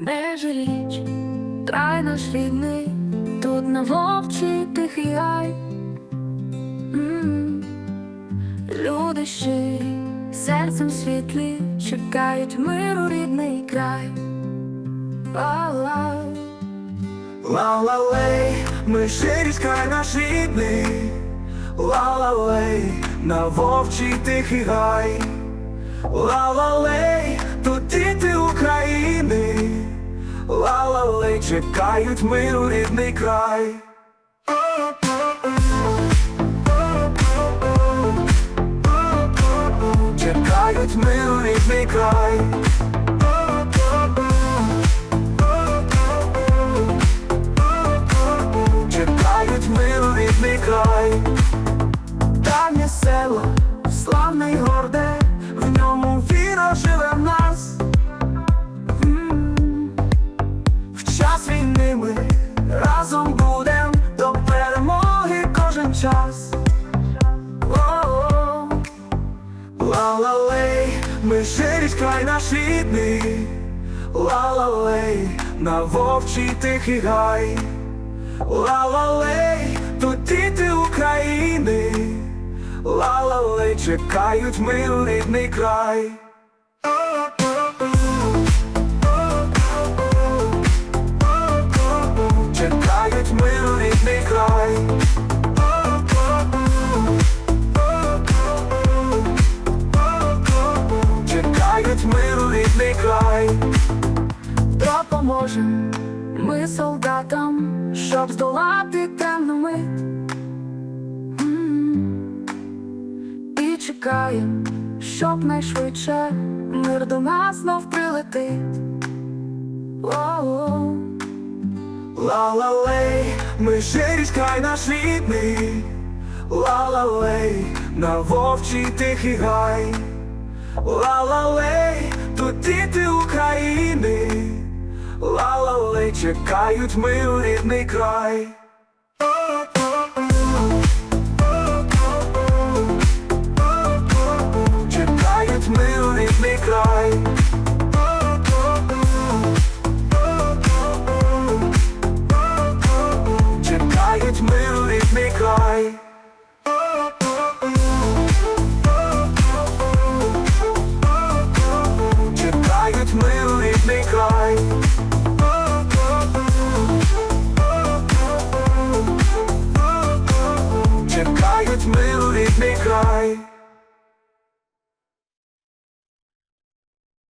Річ, край наш рідний, тут на вовчий тихий гай. Люди щирі, серцем світлі, чекають миру рідний край. Ла-ла. Ла-ла-лей, ми ширість край наш рідний, Ла-ла-лей, на вовчий тихий гай, Ла-ла-лей, чекають миру рідний край. Чекають миру рідний край. Чекають миру рідний край, давнє село, славне й горде, В час війни ми разом будем до перемоги кожен час. Ла-ла-лей, ми ширість край наш рідний, Ла-ла-лей, на вовчий тихий гай. Ла-ла-лей, тут діти України, Ла-ла-лей, чекають миру рідний край. Рідний край. Допоможем ми солдатам, щоб здолати темну мить. М. І чекаєм, щоб найшвидше мир до нас знов прилетить. Ла-ла-лей, ми ширість край наш рідний, Ла-ла-лей, на вовчий тихий гай, Ла-ла-лей, тут діти України, Ла-ла-лей, чекають миру рідний край. Чекають миру рідний край. Чекають миру рідний край.